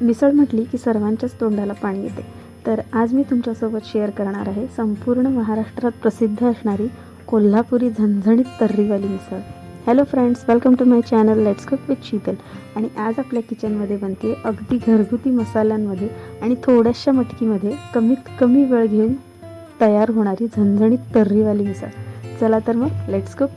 मिसळ म्हटली की सर्वांच्याच तोंडाला पाणी येते. तर आज मी तुमच्यासोबत शेअर करणार आहे संपूर्ण महाराष्ट्रात प्रसिद्ध असणारी कोल्हापुरी झणझणीत तर्रीवाली misal. Hello friends welcome to my channel let's cook with Sheetal आणि आज आपल्या किचनमध्ये बनते अगदी घरगुती मसाल्यांमध्ये आणि थोड्याशा मटकीमध्ये कमीत कमी वेळ घेऊन तयार होणारी झणझणीत तर्रीवाली मिसळ. चला तर मग लेट्स कुक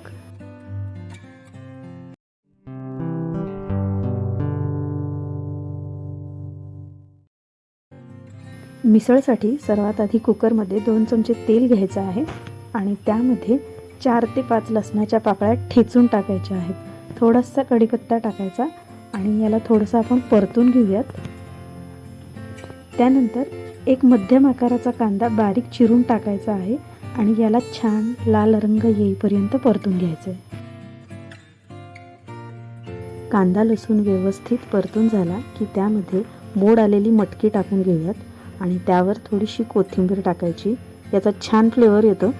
मिसळसाठी सर्वात आधी कुकरमध्ये दोन चमचे तेल घ्यायचं आहे आणि त्यामध्ये चार ते पाच लसणाच्या पाकळ्या ठेचून टाकायच्या आहेत. थोडासा कढीपत्ता टाकायचा आणि याला थोडंसं आपण परतून घेऊयात. त्यानंतर एक मध्यम आकाराचा कांदा बारीक चिरून टाकायचा आहे आणि याला छान लाल रंग येईपर्यंत परतून घ्यायचं आहे कांदा लसूण व्यवस्थित परतून झाला की त्यामध्ये मोड आलेली मटकी टाकून घेऊयात. आणि त्यावर थोडीशी कोथिंबीर टाकायची. याचा छान फ्लेवर येतो.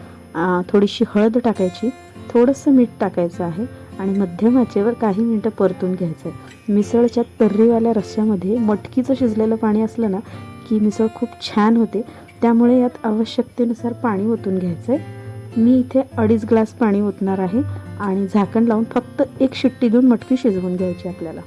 थोडीशी हळद टाकायची. थोडंसं मीठ टाकायचं आहे आणि मध्यम आचेवर काही मिनटं परतून घ्यायचं आहे मिसळच्या तर्रीवाल्या रस्स्यामध्ये मटकीचं शिजलेलं पाणी असलं ना की मिसळ खूप छान होते. त्यामुळे यात आवश्यकतेनुसार पाणी ओतून घ्यायचं आहे मी इथे अडीच ग्लास पाणी ओतणार आहे आणि झाकण लावून फक्त एक शिट्टी देऊन मटकी शिजवून घ्यायची आपल्याला.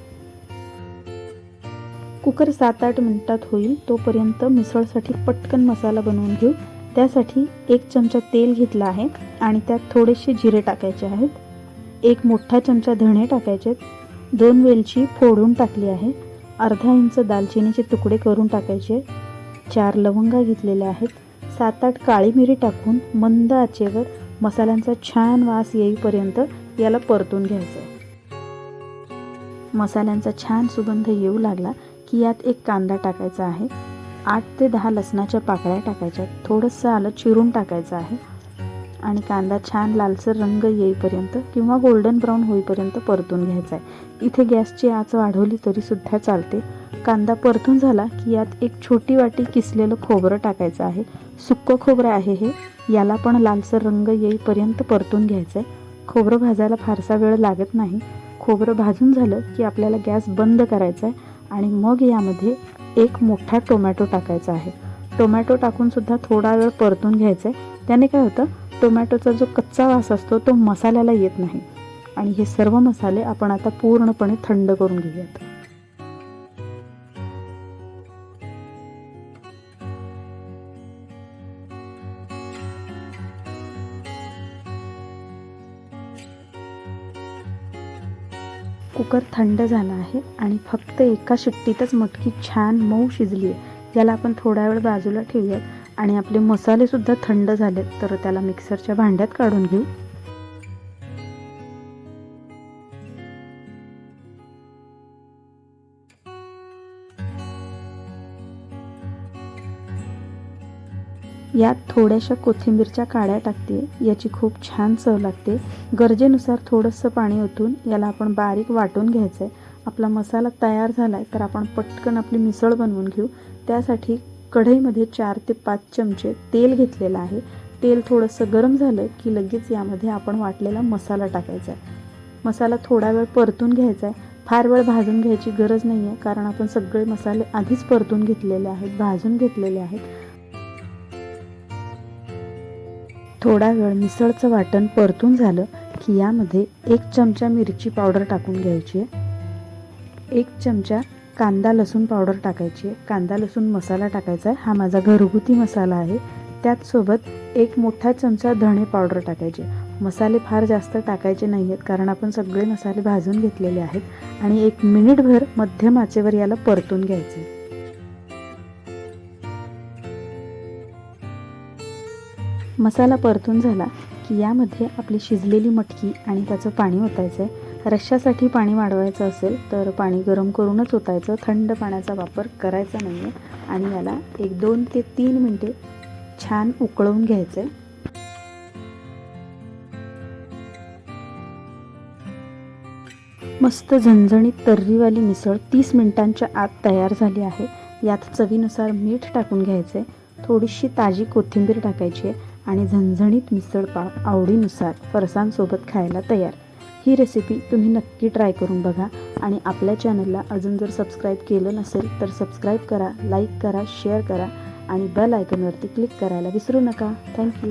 कुकर सात आठ मिनिटात होईल तोपर्यंत मिसळसाठी पटकन मसाला बनवून घेऊ. त्यासाठी एक चमचा तेल घेतला आहे आणि त्यात थोडेसे जिरे टाकायचे आहेत. एक मोठा चमचा धणे टाकायचे आहेत. दोन वेलची फोडून टाकली आहे. अर्धा इंच दालचिनीचे तुकडे करून टाकायचे चार लवंगा घेतलेल्या आहेत. सात आठ काळी मिरी टाकून मंद आचेवर मसाल्यांचा छान वास येईपर्यंत याला परतून घ्यायचं मसाल्यांचा छान सुगंध येऊ लागला. की यात एक कांदा टाकायचा आहे. आठ ते दहा लसणाच्या पाकळ्या टाकायच्या. थोडंसं आलं चिरून टाकायचं आहे. आणि कांदा छान लालसर रंग येईपर्यंत किंवा गोल्डन ब्राऊन होईपर्यंत परतून घ्यायचा आहे. इथे गॅसची आच वाढवली तरीसुद्धा चालते. कांदा परतून झाला की यात एक छोटी वाटी किसलेलं खोबरं टाकायचं आहे. सुक्कं खोबरं आहे हे. याला पण लालसर रंग येईपर्यंत परतून घ्यायचं आहे. खोबरं भाजायला फारसा वेळ लागत नाही. खोबरं भाजून झालं की आपल्याला गॅस बंद करायचा आहे. आणि मग यामध्ये एक मोठा टोमॅटो टाकायचा आहे. टोमॅटो टाकूनसुद्धा थोडा वेळ परतून घ्यायचा आहे त्याने काय होतं? टोमॅटोचा जो कच्चा वास असतो तो मसाल्याला येत नाही. आणि हे सर्व मसाले आपण आता पूर्णपणे थंड करून घेऊयात. कुकर थंड झाला आहे आणि फक्त एका शिट्टीतच मटकी छान मऊ शिजली आहे. याला आपण थोडा वेळ बाजूला ठेवूयात आणि आपले मसालेसुद्धा थंड झालेत तर त्याला मिक्सरच्या भांड्यात काढून घेऊ. यात थोड्याशा कोथिंबीरच्या काड्या टाकते याची खूप छान चव लागते. गरजेनुसार थोडंसं पाणी ओतून याला आपण बारीक वाटून घ्यायचं आहे आपला मसाला तयार झाला आहे तर आपण पटकन आपली मिसळ बनवून घेऊ. त्यासाठी कढईमध्ये चार ते पाच चमचे तेल घेतलेलं आहे. तेल थोडंसं गरम झालं की लगेच यामध्ये आपण वाटलेला मसाला टाकायचा आहे मसाला थोडा वेळ परतून घ्यायचा आहे फार वेळ भाजून घ्यायची गरज नाही आहे कारण आपण सगळे मसाले आधीच परतून घेतलेले आहेत भाजून घेतलेले आहेत. थोडा वेळ मिसळचं वाटण परतून झालं की यामध्ये एक चमचा मिरची पावडर टाकून घ्यायची आहे. एक चमचा कांदा लसूण पावडर टाकायची आहे. कांदा लसूण मसाला टाकायचा आहे. हा माझा घरगुती मसाला आहे. त्याचसोबत एक मोठा चमचा धणे पावडर टाकायचे मसाले फार जास्त टाकायचे नाही आहेत कारण आपण सगळे मसाले भाजून घेतलेले आहेत आणि एक मिनिटभर मध्यम आचेवर याला परतून घ्यायचे मसाला परतून झाला की यामध्ये आपली शिजलेली मटकी आणि त्याचं पाणी ओतायचं आहे रश्श्यासाठी पाणी वाढवायचं असेल तर पाणी गरम करूनच ओतायचं. थंड पाण्याचा वापर करायचा नाही आहे आणि याला एक दोन ते तीन मिनटे छान उकळवून घ्यायचं आहे मस्त झणझणीत तर्रीवाली मिसळ तीस मिनिटांच्या आत तयार झाली आहे. यात चवीनुसार मीठ टाकून घ्यायचं आहे थोडीशी ताजी कोथिंबीर टाकायची आहे. आणि झणझणीत मिसळ पाव आवडीनुसार फरसांसोबत खायला तयार. ही रेसिपी तुम्ही नक्की ट्राय करून बघा आणि आपल्या चॅनलला अजून जर सबस्क्राईब केलं नसेल तर सबस्क्राईब करा लाईक करा शेअर करा आणि बेल आयकनवरती क्लिक करायला विसरू नका. थँक्यू